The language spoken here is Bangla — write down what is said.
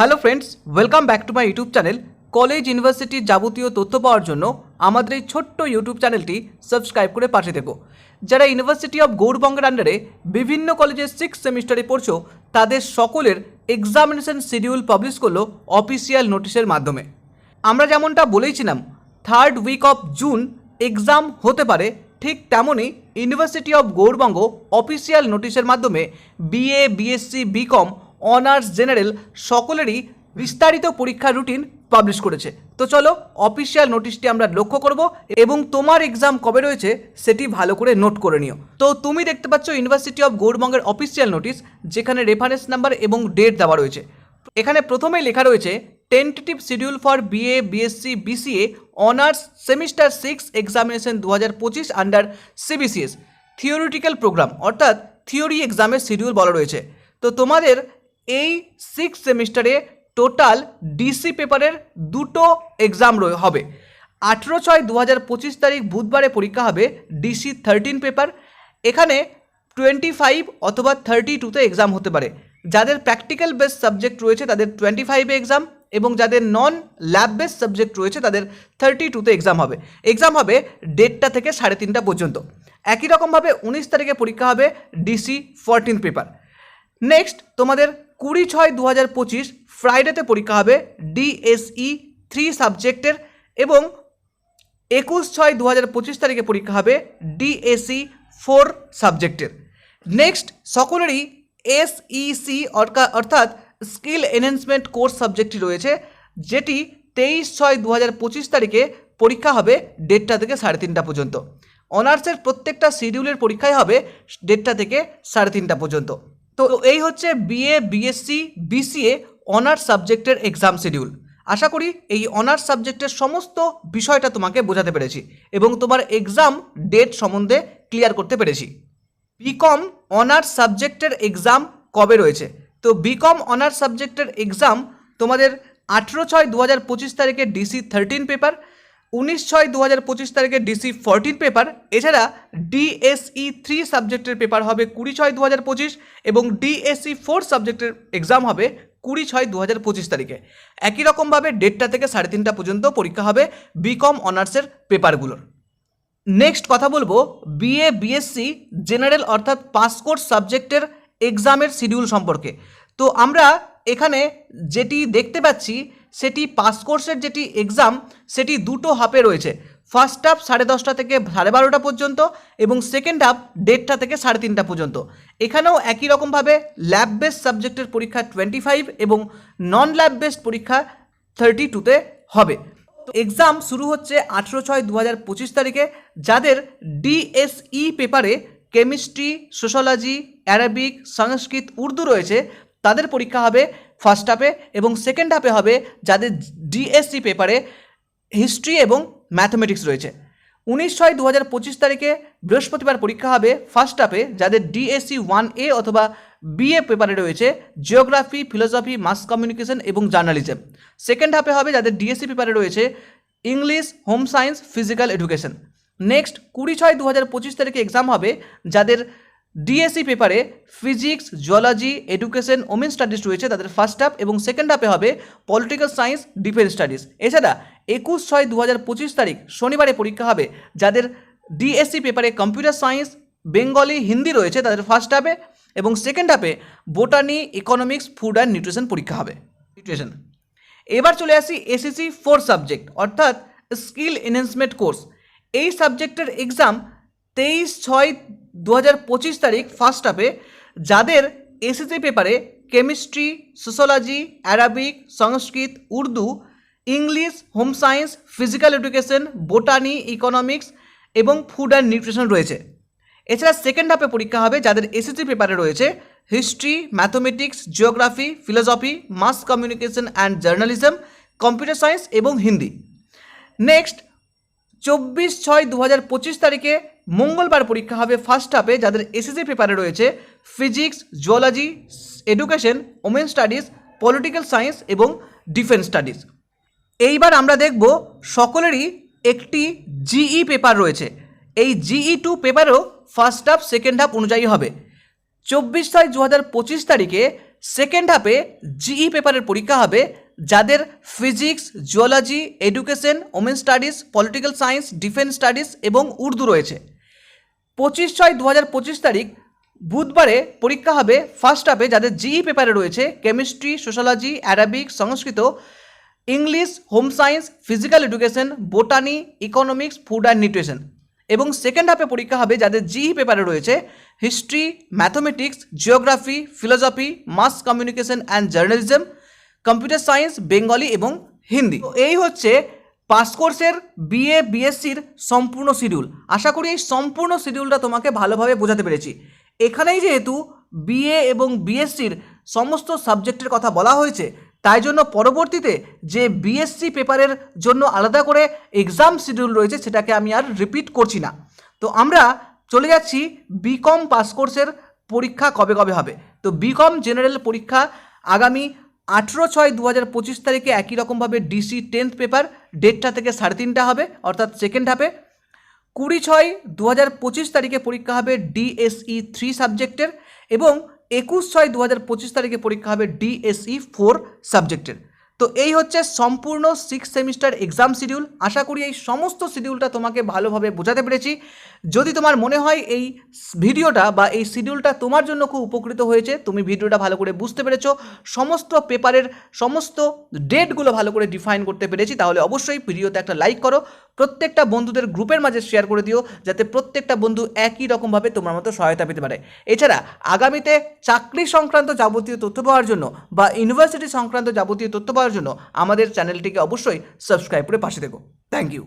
Hello friends welcome back to my YouTube channel college ইউনিভার্সিটির যাবতীয় তথ্য পাওয়ার জন্য আমাদের এই ছোট্ট ইউটিউব চ্যানেলটি সাবস্ক্রাইব করে পাঠিয়ে থেকো। যারা ইউনিভার্সিটি অফ গৌরবঙ্গের আন্ডারে বিভিন্ন কলেজের সিক্স সেমিস্টারে পড়ছো, তাদের সকলের এক্সামিনেশন শিডিউল পাবলিশ করল অফিসিয়াল নোটিশের মাধ্যমে। আমরা যেমনটা বলেইছিলাম third week of June exam হতে পারে, ঠিক তেমনই ইউনিভার্সিটি অফ গৌরবঙ্গ অফিসিয়াল নোটিশের মাধ্যমে BA BSc BCom honours general সকলেরই বিস্তারিত পরীক্ষার রুটিন পাবলিশ করেছে। তো চলো অফিসিয়াল নোটিশটি আমরা লক্ষ্য করব এবং তোমার এক্সাম কবে রয়েছে সেটি ভালো করে নোট করে নিও। তো তুমি দেখতে পাচ্ছ ইউনিভার্সিটি অফ গৌরবঙ্গের অফিসিয়াল নোটিশ যেখানে রেফারেন্স নাম্বার এবং ডেট দেওয়া রয়েছে। এখানে প্রথমেই লেখা রয়েছে tentative schedule for BA BSc BCA honours semester six examination দু হাজার পঁচিশ আন্ডার সিবিসিএস থিওরিটিক্যাল প্রোগ্রাম অর্থাৎ থিওরি এক্সামের শিডিউল বলা রয়েছে। তো তোমাদের এই সিক্স সেমিস্টারে টোটাল ডিসি পেপারের দুটো এক্সাম হবে। আঠেরো ছয় দু হাজার পঁচিশ তারিখ বুধবারে পরীক্ষা হবে ডিসি থার্টিন পেপার এখানে টোয়েন্টি ফাইভ অথবা থার্টি টুতে এক্সাম হতে পারে। যাদের প্র্যাকটিক্যাল বেস সাবজেক্ট রয়েছে তাদের টোয়েন্টি ফাইভে এক্সাম এবং যাদের নন ল্যাব বেস সাবজেক্ট রয়েছে তাদের থার্টি টুতে এক্সাম হবে। এক্সাম হবে দেড়টা থেকে সাড়ে তিনটা পর্যন্ত। একই রকমভাবে উনিশ তারিখে পরীক্ষা হবে ডিসি ফোরটিন পেপার নেক্সট তোমাদের কুড়ি ছয় দু হাজার পঁচিশ ফ্রাইডেতে পরীক্ষা হবে ডিএসই থ্রি সাবজেক্টের এবং একুশ ছয় দু হাজার পঁচিশ তারিখে পরীক্ষা হবে ডিএসই ফোর সাবজেক্টের। নেক্সট, সকলেরই এসইসি অর্থাৎ স্কিল এনহেন্সমেন্ট কোর্স সাবজেক্টটি রয়েছে, যেটি তেইশ ছয় দু হাজার পঁচিশ তারিখে পরীক্ষা হবে দেড়টা থেকে সাড়ে তিনটা পর্যন্ত। অনার্সের প্রত্যেকটা শিডিউলের পরীক্ষাই হবে দেড়টা থেকে সাড়ে তিনটা পর্যন্ত। তো এই হচ্ছে বিএ বিএসসি বিসিএ অনার্স সাবজেক্টের এক্সাম শিডিউল আশা করি এই অনার্স সাবজেক্টের সমস্ত বিষয়টা তোমাকে বোঝাতে পেরেছি এবং তোমার এক্সাম ডেট সম্বন্ধে ক্লিয়ার করতে পেরেছি। বিকম অনার্স সাবজেক্টের এক্সাম কবে রয়েছে? তো বিকম অনার্স সাবজেক্টের এক্সাম তোমাদের আঠেরো ছয় দু হাজার পঁচিশ তারিখে ডিসি থার্টিন পেপার উনিশ ছয় দু হাজার পঁচিশ তারিখে ডিসি ফোরটিন পেপার, এছাড়া ডিএসই থ্রি সাবজেক্টের পেপার হবে কুড়ি ছয় দু হাজার পঁচিশ এবং ডিএসই ফোর সাবজেক্টের এক্সাম হবে কুড়ি ছয় দু হাজার পঁচিশ তারিখে। একই রকমভাবে দেড়টা থেকে সাড়ে তিনটা পর্যন্ত পরীক্ষা হবে বিকম অনার্সের পেপারগুলোর। নেক্সট কথা বলব, বিএ, বিএসসি, জেনারেল অর্থাৎ পাস কোর্স সাবজেক্টের এক্সামের শিডিউল সম্পর্কে। তো আমরা এখানে যেটি দেখতে পাচ্ছি সেটি পাস কোর্সের যেটি এক্সাম সেটি দুটো হাফে রয়েছে। ফার্স্ট হাফ সাড়ে দশটা থেকে সাড়ে বারোটা পর্যন্ত এবং সেকেন্ড হাফ দেড়টা থেকে সাড়ে তিনটা পর্যন্ত। এখানেও একই রকমভাবে ল্যাব বেসড সাবজেক্টের পরীক্ষা টোয়েন্টি ফাইভ এবং নন ল্যাব বেসড পরীক্ষা থার্টি টুতে হবে। এক্সাম শুরু হচ্ছে আঠেরো ছয় দু হাজার পঁচিশ তারিখে, যাদের ডিএসই পেপারে chemistry sociology Arabic Sanskrit Urdu রয়েছে, তাদের পরীক্ষা হবে ফার্স্ট হাফে এবং সেকেন্ড হাফে হবে যাদের ডিএসসি পেপারে হিস্ট্রি এবং ম্যাথমেটিক্স রয়েছে। উনিশ ছয় দু হাজার পঁচিশ তারিখে বৃহস্পতিবার পরীক্ষা হবে ফার্স্ট হাফে যাদের ডিএসসি ওয়ান এ অথবা বিএ পেপারে রয়েছে জিওগ্রাফি ফিলোসফি মাস কমিউনিকেশন এবং জার্নালিজম সেকেন্ড হাফে হবে যাদের ডিএসসি পেপারে রয়েছে English home science physical education next কুড়ি ছয় দু হাজার পঁচিশ তারিখে এক্সাম হবে যাদের ডিএসসি পেপারে physics zoology education women studies রয়েছে তাদের ফার্স্ট হাফ এবং সেকেন্ড হাফে হবে পলিটিক্যাল সায়েন্স ডিফেন্স স্টাডিজ এছাড়া একুশ ছয় দু তারিখ শনিবারে পরীক্ষা হবে যাদের ডিএসসি পেপারে কম্পিউটার সায়েন্স বেঙ্গলি হিন্দি রয়েছে তাদের ফার্স্ট হাফে এবং সেকেন্ড হাফে botany economics food and nutrition পরীক্ষা হবে। নিউট্রিশন এবার চলে আসি এসএসসি ফোর সাবজেক্ট অর্থাৎ স্কিল এনহেন্সমেন্ট কোর্স এই সাবজেক্টের এক্সাম তেইশ ছয় দু হাজার পঁচিশ তারিখ ফার্স্ট হাফে যাদের এসএসসি পেপারে chemistry sociology Arabic Sanskrit Urdu English home science physical education botany economics এবং ফুড অ্যান্ড নিউট্রিশন রয়েছে। এছাড়া সেকেন্ড হাফে পরীক্ষা হবে যাদের এসএসসি পেপারে রয়েছে history mathematics geography philosophy mass communication and journalism computer science এবং হিন্দি নেক্সট চব্বিশ ছয় দু তারিখে মঙ্গলবার পরীক্ষা হবে ফার্স্ট হাফে যাদের এসএসসি পেপারে রয়েছে physics zoology education women studies political science এবং ডিফেন্স স্টাডিজ এইবার আমরা দেখব সকলেরই একটি জিই পেপার রয়েছে। এই জিই টু পেপারও ফার্স্ট হাফ সেকেন্ড হাফ অনুযায়ী হবে। চব্বিশ ছয় দু হাজার পঁচিশ তারিখে সেকেন্ড হাফে জিই পেপারের পরীক্ষা হবে যাদের physics geology education women studies political science defence studies এবং উর্দু রয়েছে। পঁচিশ ছয় দু হাজার পঁচিশ তারিখ বুধবারে পরীক্ষা হবে ফার্স্ট হাফে যাদের জিই পেপারে রয়েছে chemistry sociology Arabic Sanskrit English home science physical education botany economics food and nutrition এবং সেকেন্ড হাফে পরীক্ষা হবে যাদের জিই পেপারে রয়েছে history mathematics geography philosophy mass communication and journalism computer science, Bengali এবং হিন্দি। এই হচ্ছে পাস কোর্সের বিএ বিএসসির সম্পূর্ণ শিডিউল আশা করি এই সম্পূর্ণ শিডিউলটা তোমাকে ভালোভাবে বোঝাতে পেরেছি। এখানেই যেহেতু বিএ এবং বিএসসির সমস্ত সাবজেক্টের কথা বলা হয়েছে, তাই জন্য পরবর্তীতে যে বিএসসি পেপারের জন্য আলাদা করে এক্সাম শিডিউল রয়েছে, সেটাকে আমি আর রিপিট করছি না। তো আমরা চলে যাচ্ছি বিকম পাস কোর্সের পরীক্ষা কবে কবে হবে। তো বিকম জেনারেল পরীক্ষা আগামী আঠেরো ছয় দু হাজার পঁচিশ তারিখে একই রকমভাবে ডিসি টেন্থ পেপার, ডেটটা থেকে সাড়ে তিনটা হবে, অর্থাৎ সেকেন্ড হাফে কুড়ি ছয় দু হাজার পঁচিশ তারিখে পরীক্ষা হবে ডিএসই থ্রি সাবজেক্টের এবং একুশ ছয় দু হাজার পঁচিশ তারিখে পরীক্ষা হবে ডিএসই ফোর সাবজেক্টের। তো এই হচ্ছে সম্পূর্ণ সিক্স সেমিস্টার এক্সাম শিডিউল আশা করি এই সমস্ত শিডিউলটা তোমাকে ভালোভাবে বোঝাতে পেরেছি। যদি তোমার মনে হয় এই ভিডিওটা বা এই শিডিউলটা তোমার জন্য খুব উপকৃত হয়েছে, তুমি ভিডিওটা ভালো করে বুঝতে পেরেছ, সমস্ত পেপারের সমস্ত ডেটগুলো ভালো করে ডিফাইন করতে পেরেছি, তাহলে অবশ্যই ভিডিওতে একটা লাইক করো। প্রত্যেকটা বন্ধুদের গ্রুপের মাঝে শেয়ার করে দিও, যাতে প্রত্যেকটা বন্ধু একই রকমভাবে তোমার মতো সহায়তা পেতে পারে। এছাড়া আগামীতে চাকরি সংক্রান্ত যাবতীয় তথ্য পাওয়ার জন্য বা ইউনিভার্সিটি সংক্রান্ত যাবতীয় তথ্য পাওয়ার জন্য আমাদের চ্যানেলটিকে অবশ্যই সাবস্ক্রাইব করে পাশে দেখো থ্যাংক ইউ